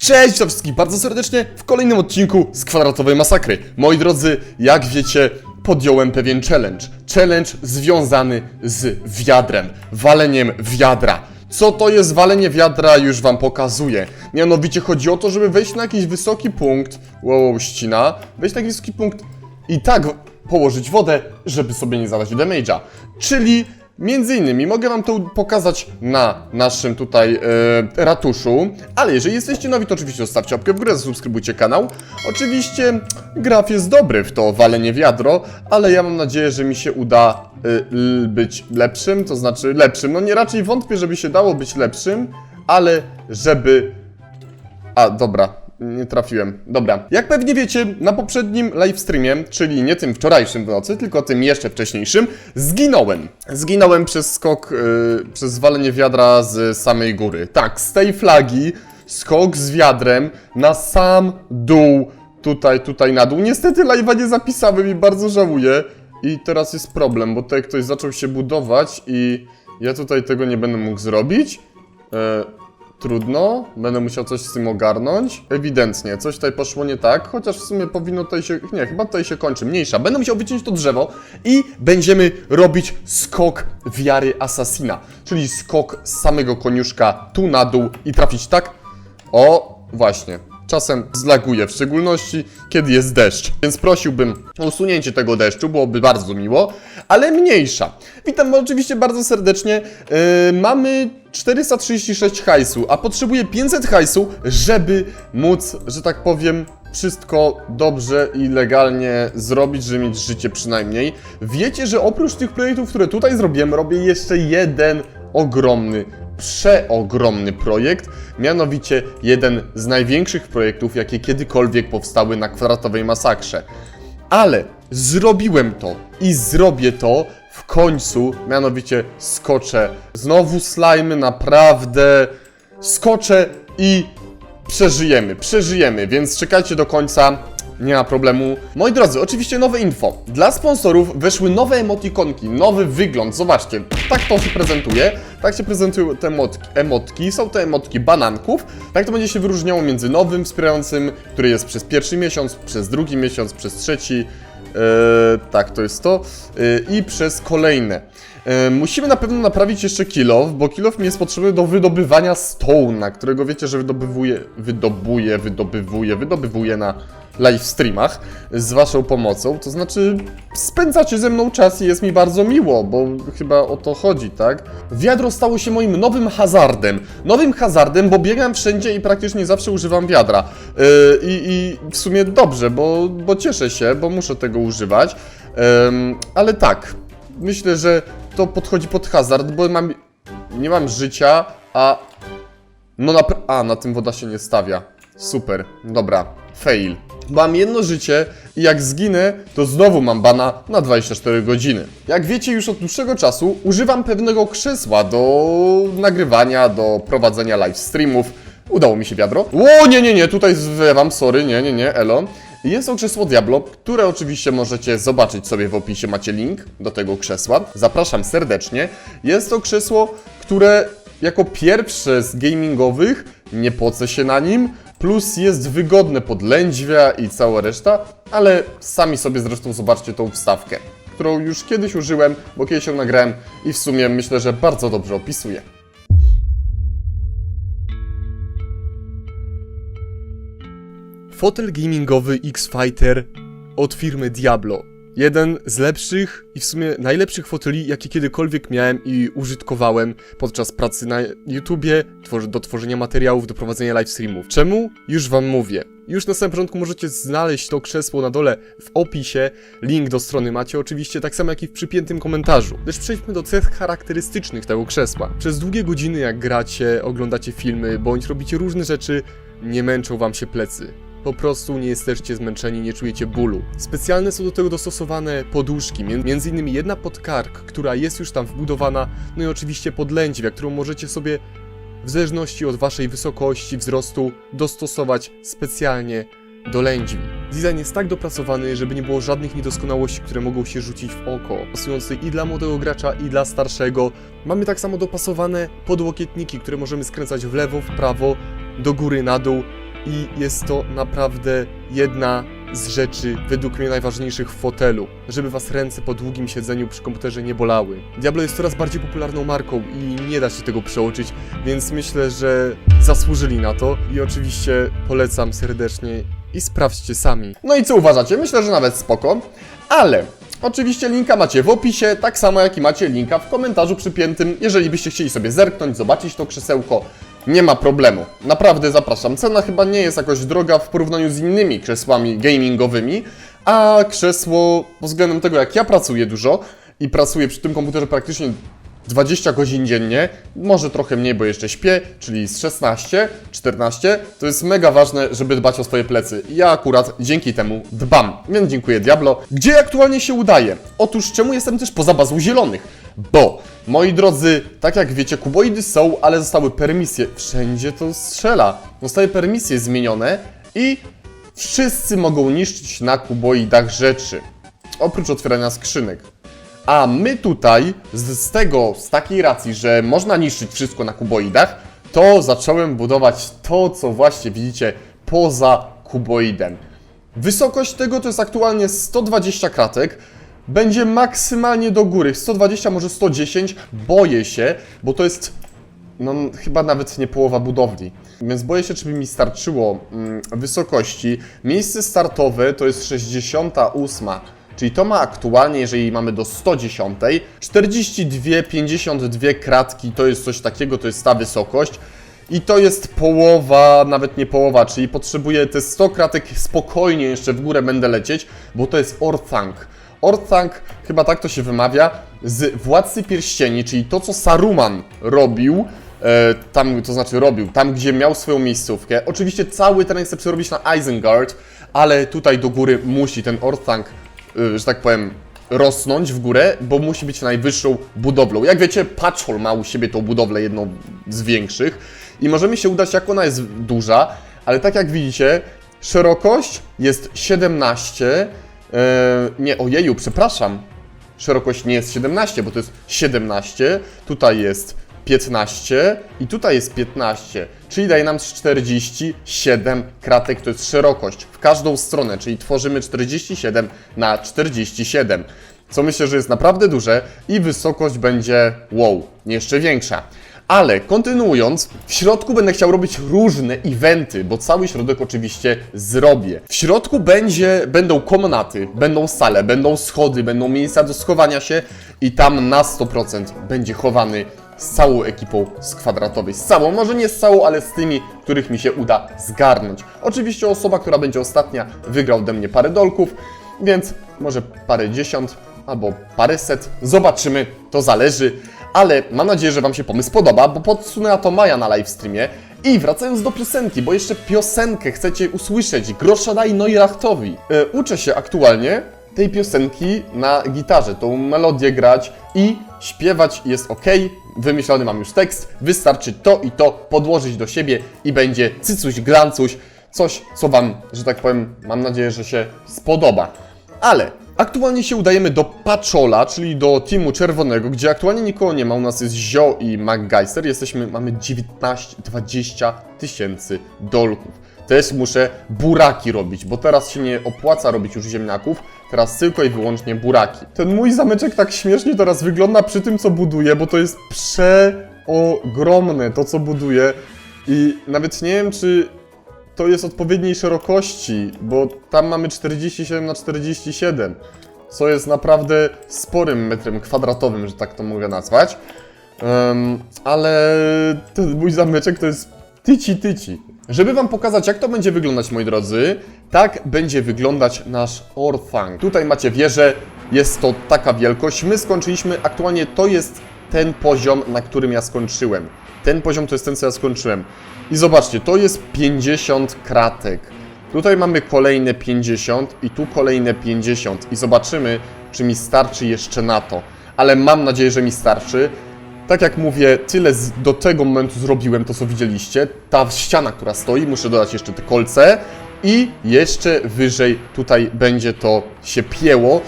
Cześć witam wszystkich bardzo serdecznie w kolejnym odcinku z Kwadratowej Masakry. Moi drodzy, jak wiecie, podjąłem pewien challenge. Challenge związany z wiadrem, waleniem wiadra. Co to jest walenie wiadra, już wam pokazuję. Mianowicie chodzi o to, żeby wejść na jakiś wysoki punkt, wow, ścina, wejść na jakiś wysoki punkt i tak położyć wodę, żeby sobie nie zadać damage'a. Czyli Między innymi mogę Wam to pokazać na naszym tutaj e, ratuszu, ale jeżeli jesteście nowi, to oczywiście zostawcie łapkę w górę, zasubskrybujcie kanał. Oczywiście graf jest dobry w to walenie wiadro, ale ja mam nadzieję, że mi się uda e, być lepszym, to znaczy lepszym. No nie raczej wątpię, żeby się dało być lepszym, ale żeby a, dobra, nie trafiłem. Dobra. Jak pewnie wiecie, na poprzednim livestreamie, czyli nie tym wczorajszym w nocy, tylko tym jeszcze wcześniejszym, zginąłem. Zginąłem przez skok, yy, przez zwalenie wiadra z samej góry. Tak, z tej flagi, skok z wiadrem na sam dół, tutaj, tutaj na dół. Niestety live'a nie zapisałem i bardzo żałuję. I teraz jest problem, bo tutaj ktoś zaczął się budować i ja tutaj tego nie będę mógł zrobić. E, Trudno, będę musiał coś z tym ogarnąć. Ewidentnie, coś tutaj poszło nie tak, chociaż w sumie powinno tutaj się. Nie, chyba tutaj się kończy, mniejsza. Będę musiał wyciąć to drzewo i będziemy robić skok wiary asasina, czyli skok z samego koniuszka tu na dół i trafić tak. O, właśnie. Czasem zlaguje, w szczególności kiedy jest deszcz. Więc prosiłbym o usunięcie tego deszczu, byłoby bardzo miło, ale mniejsza. Witam oczywiście bardzo serdecznie. Yy, mamy 436 hajsu, a potrzebuję 500 hajsu, żeby móc, że tak powiem, wszystko dobrze i legalnie zrobić, żeby mieć życie przynajmniej. Wiecie, że oprócz tych projektów, które tutaj zrobiłem, robię jeszcze jeden ogromny, przeogromny projekt, mianowicie jeden z największych projektów, jakie kiedykolwiek powstały na kwadratowej masakrze. Ale zrobiłem to i zrobię to w końcu, mianowicie skoczę. Znowu slajmy, naprawdę skoczę i przeżyjemy, przeżyjemy, więc czekajcie do końca. Nie ma problemu. Moi drodzy, oczywiście nowe info. Dla sponsorów weszły nowe emotikonki, nowy wygląd. Zobaczcie, tak to się prezentuje. Tak się prezentują te emotki. emotki. Są to emotki bananków. Tak to będzie się wyróżniało między nowym wspierającym, który jest przez pierwszy miesiąc, przez drugi miesiąc, przez trzeci. Eee, tak, to jest to. Eee, I przez kolejne. Eee, musimy na pewno naprawić jeszcze kilof, bo kilof mi jest potrzebny do wydobywania stone'a, którego wiecie, że wydobywuje, wydobuje, wydobywuje, wydobywuje na live streamach z waszą pomocą. To znaczy, spędzacie ze mną czas i jest mi bardzo miło, bo chyba o to chodzi, tak? Wiadro stało się moim nowym hazardem. Nowym hazardem, bo biegam wszędzie i praktycznie zawsze używam wiadra. Yy, I, w sumie dobrze, bo, bo cieszę się, bo muszę tego używać. Ym, ale tak, myślę, że to podchodzi pod hazard, bo mam, nie mam życia, a no na... A, na tym woda się nie stawia. Super, dobra, fail. Mam jedno życie i jak zginę, to znowu mam bana na 24 godziny. Jak wiecie już od dłuższego czasu, używam pewnego krzesła do nagrywania, do prowadzenia live streamów. Udało mi się wiadro. O, nie, nie, nie, tutaj zwewam, sorry, nie, nie, nie, elo. Jest to krzesło Diablo, które oczywiście możecie zobaczyć sobie w opisie, macie link do tego krzesła. Zapraszam serdecznie. Jest to krzesło, które jako pierwsze z gamingowych, nie pocę się na nim, plus jest wygodne pod lędźwia i cała reszta, ale sami sobie zresztą zobaczcie tą wstawkę, którą już kiedyś użyłem, bo kiedyś ją nagrałem i w sumie myślę, że bardzo dobrze opisuje. Fotel gamingowy X-Fighter od firmy Diablo. Jeden z lepszych i w sumie najlepszych foteli, jakie kiedykolwiek miałem i użytkowałem podczas pracy na YouTubie, do tworzenia materiałów, do prowadzenia live streamów. Czemu? Już wam mówię. Już na samym początku możecie znaleźć to krzesło na dole w opisie. Link do strony macie oczywiście, tak samo jak i w przypiętym komentarzu. Lecz przejdźmy do cech charakterystycznych tego krzesła. Przez długie godziny jak gracie, oglądacie filmy, bądź robicie różne rzeczy, nie męczą wam się plecy. Po prostu nie jesteście zmęczeni, nie czujecie bólu. Specjalne są do tego dostosowane poduszki, mię- między innymi jedna pod kark, która jest już tam wbudowana, no i oczywiście podlędźwia, którą możecie sobie w zależności od waszej wysokości, wzrostu dostosować specjalnie do lędźwi. Design jest tak dopracowany, żeby nie było żadnych niedoskonałości, które mogą się rzucić w oko. Pasujący i dla młodego gracza, i dla starszego. Mamy tak samo dopasowane podłokietniki, które możemy skręcać w lewo, w prawo, do góry, na dół. I jest to naprawdę jedna z rzeczy według mnie najważniejszych w fotelu, żeby was ręce po długim siedzeniu przy komputerze nie bolały. Diablo jest coraz bardziej popularną marką i nie da się tego przeoczyć, więc myślę, że zasłużyli na to i oczywiście polecam serdecznie i sprawdźcie sami. No i co uważacie? Myślę, że nawet spoko, ale Oczywiście linka macie w opisie, tak samo jak i macie linka w komentarzu przypiętym, jeżeli byście chcieli sobie zerknąć, zobaczyć to krzesełko. Nie ma problemu. Naprawdę zapraszam. Cena chyba nie jest jakoś droga w porównaniu z innymi krzesłami gamingowymi, a krzesło pod względem tego jak ja pracuję dużo i pracuję przy tym komputerze praktycznie 20 godzin dziennie, może trochę mniej, bo jeszcze śpię, czyli z 16, 14, to jest mega ważne, żeby dbać o swoje plecy. Ja akurat dzięki temu dbam, więc dziękuję Diablo. Gdzie aktualnie się udaje? Otóż czemu jestem też poza bazą zielonych? Bo, moi drodzy, tak jak wiecie, kuboidy są, ale zostały permisje. Wszędzie to strzela. Zostały permisje zmienione i wszyscy mogą niszczyć na kuboidach rzeczy. Oprócz otwierania skrzynek. A my tutaj, z, z tego, z takiej racji, że można niszczyć wszystko na kuboidach, to zacząłem budować to, co właśnie widzicie poza kuboidem. Wysokość tego to jest aktualnie 120 kratek. Będzie maksymalnie do góry. 120, może 110. Boję się, bo to jest no chyba nawet nie połowa budowli. Więc boję się, czy by mi starczyło mm, wysokości. Miejsce startowe to jest 68. Czyli to ma aktualnie, jeżeli mamy do 110, 42, 52 kratki, to jest coś takiego, to jest ta wysokość. I to jest połowa, nawet nie połowa, czyli potrzebuję te 100 kratek spokojnie jeszcze w górę będę lecieć, bo to jest Orthanc. Orthanc, chyba tak to się wymawia, z Władcy Pierścieni, czyli to, co Saruman robił, e, tam, to znaczy robił, tam, gdzie miał swoją miejscówkę. Oczywiście cały teren chcę przerobić na Isengard, ale tutaj do góry musi ten Orthanc, e, że tak powiem, rosnąć w górę, bo musi być najwyższą budowlą. Jak wiecie, Patchhole ma u siebie tą budowlę, jedną z większych i możemy się udać, jak ona jest duża, ale tak jak widzicie, szerokość jest 17, e, nie, ojeju, przepraszam, szerokość nie jest 17, bo to jest 17, tutaj jest 15 i tutaj jest 15, czyli daje nam 47 kratek, to jest szerokość w każdą stronę, czyli tworzymy 47 na 47, co myślę, że jest naprawdę duże i wysokość będzie wow, jeszcze większa. Ale kontynuując, w środku będę chciał robić różne eventy, bo cały środek oczywiście zrobię. W środku będzie, będą komnaty, będą sale, będą schody, będą miejsca do schowania się i tam na 100% będzie chowany z całą ekipą z kwadratowej. Z całą, może nie z całą, ale z tymi, których mi się uda zgarnąć. Oczywiście osoba, która będzie ostatnia, wygra ode mnie parę dolków, więc może parę dziesiąt albo paręset. Zobaczymy, to zależy. Ale mam nadzieję, że Wam się pomysł podoba, bo podsunęła to Maja na livestreamie. I wracając do piosenki, bo jeszcze piosenkę chcecie usłyszeć, Grosza daj Neurachtowi. E, uczę się aktualnie tej piosenki na gitarze, tą melodię grać i śpiewać jest ok. Wymyślony mam już tekst, wystarczy to i to podłożyć do siebie i będzie cycuś, glancuś, coś, co Wam, że tak powiem, mam nadzieję, że się spodoba. Ale aktualnie się udajemy do Pachola, czyli do teamu czerwonego, gdzie aktualnie nikogo nie ma. U nas jest Zio i McGeister. Jesteśmy, mamy 19-20 tysięcy dolków. Też muszę buraki robić, bo teraz się nie opłaca robić już ziemniaków, teraz tylko i wyłącznie buraki. Ten mój zameczek tak śmiesznie teraz wygląda przy tym, co buduję, bo to jest przeogromne to, co buduję i nawet nie wiem, czy to jest odpowiedniej szerokości, bo tam mamy 47 na 47, co jest naprawdę sporym metrem kwadratowym, że tak to mogę nazwać. Em, ale ten mój zameczek to jest tyci tyci. Żeby wam pokazać jak to będzie wyglądać moi drodzy, tak będzie wyglądać nasz Orthang. Tutaj macie wieżę, jest to taka wielkość. My skończyliśmy, aktualnie to jest ten poziom, na którym ja skończyłem. Ten poziom to jest ten, co ja skończyłem. I zobaczcie, to jest 50 kratek. Tutaj mamy kolejne 50 i tu kolejne 50 i zobaczymy, czy mi starczy jeszcze na to. Ale mam nadzieję, że mi starczy. Tak jak mówię, tyle do tego momentu zrobiłem to, co widzieliście. Ta ściana, która stoi, muszę dodać jeszcze te kolce i jeszcze wyżej tutaj będzie to się pieło.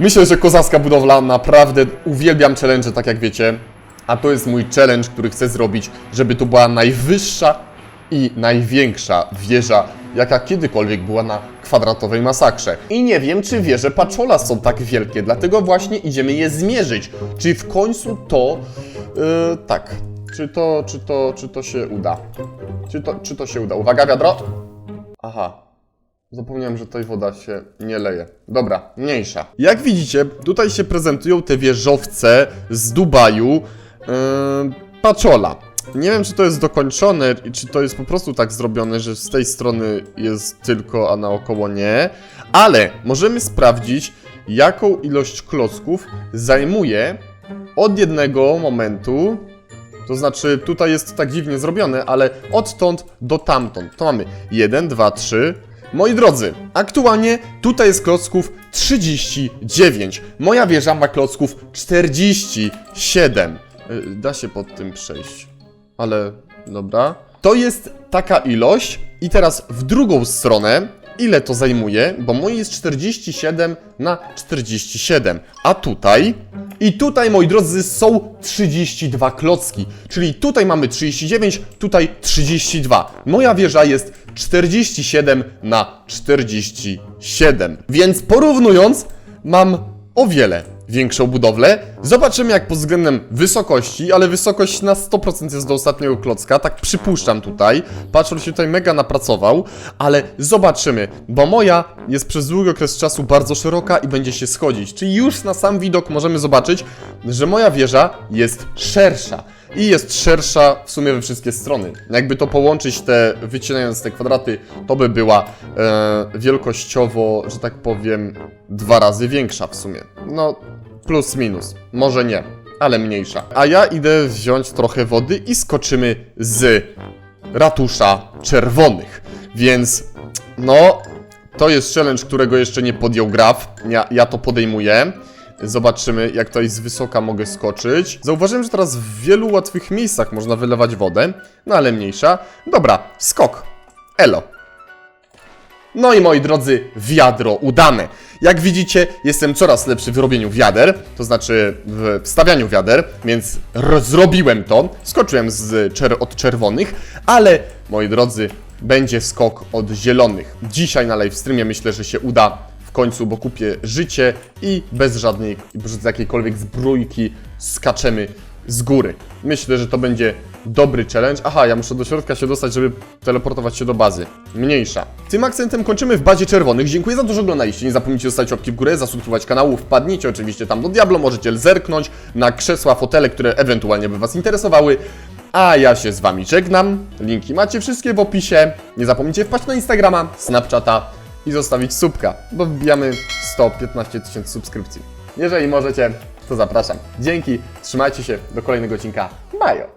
Myślę, że kozacka budowla, naprawdę uwielbiam challenge, tak jak wiecie. A to jest mój challenge, który chcę zrobić, żeby to była najwyższa i największa wieża, jaka kiedykolwiek była na kwadratowej masakrze. I nie wiem, czy wieże Paczola są tak wielkie, dlatego właśnie idziemy je zmierzyć. Czy w końcu to... Yy, tak. Czy to, czy to, czy to się uda? Czy to, czy to się uda? Uwaga, wiadro! Aha. Zapomniałem, że tutaj woda się nie leje. Dobra, mniejsza. Jak widzicie, tutaj się prezentują te wieżowce z Dubaju yy, Paczola. Nie wiem, czy to jest dokończone i czy to jest po prostu tak zrobione, że z tej strony jest tylko, a naokoło nie. Ale możemy sprawdzić, jaką ilość klocków zajmuje od jednego momentu to znaczy, tutaj jest tak dziwnie zrobione, ale odtąd do tamtąd. To mamy 1, 2, 3. Moi drodzy, aktualnie tutaj jest klocków 39. Moja wieża ma klocków 47. Y, Da się pod tym przejść. Ale dobra. To jest taka ilość. I teraz w drugą stronę. Ile to zajmuje? Bo moje jest 47 na 47. A tutaj i tutaj, moi drodzy, są 32 klocki. Czyli tutaj mamy 39, tutaj 32. Moja wieża jest 47 na 47. Więc porównując, mam o wiele większą budowlę. Zobaczymy jak pod względem wysokości, ale wysokość na 100% jest do ostatniego klocka, tak przypuszczam tutaj. Patrol się tutaj mega napracował, ale zobaczymy, bo moja jest przez długi okres czasu bardzo szeroka i będzie się schodzić. Czyli już na sam widok możemy zobaczyć, że moja wieża jest szersza. I jest szersza w sumie we wszystkie strony. Jakby to połączyć te, wycinając te kwadraty, to by była e, wielkościowo, że tak powiem, dwa razy większa w sumie. No, plus minus. Może nie, ale mniejsza. A ja idę wziąć trochę wody i skoczymy z ratusza czerwonych. Więc, no, to jest challenge, którego jeszcze nie podjął Graf. Ja, ja to podejmuję. Zobaczymy, jak tutaj z wysoka mogę skoczyć. Zauważyłem, że teraz w wielu łatwych miejscach można wylewać wodę, no ale mniejsza. Dobra, skok. Elo. No i moi drodzy, wiadro udane. Jak widzicie, jestem coraz lepszy w robieniu wiader, to znaczy w wstawianiu wiader, więc ro- zrobiłem to. Skoczyłem z czer- od czerwonych, ale moi drodzy, będzie skok od zielonych. Dzisiaj na live streamie myślę, że się uda końcu, bo kupię życie i bez żadnej, bez jakiejkolwiek zbrójki skaczemy z góry. Myślę, że to będzie dobry challenge. Aha, ja muszę do środka się dostać, żeby teleportować się do bazy. Mniejsza. Tym akcentem kończymy w bazie czerwonych. Dziękuję za to, że oglądaliście. Nie zapomnijcie zostawić łapki w górę, zasubskrybować kanału. Wpadnijcie oczywiście tam do Diablo, możecie zerknąć na krzesła, fotele, które ewentualnie by Was interesowały. A ja się z Wami żegnam. Linki macie wszystkie w opisie. Nie zapomnijcie wpaść na Instagrama, Snapchata i zostawić subka, bo wbijamy 115 tysięcy subskrypcji. Jeżeli możecie, to zapraszam. Dzięki, trzymajcie się, do kolejnego odcinka. Bajo!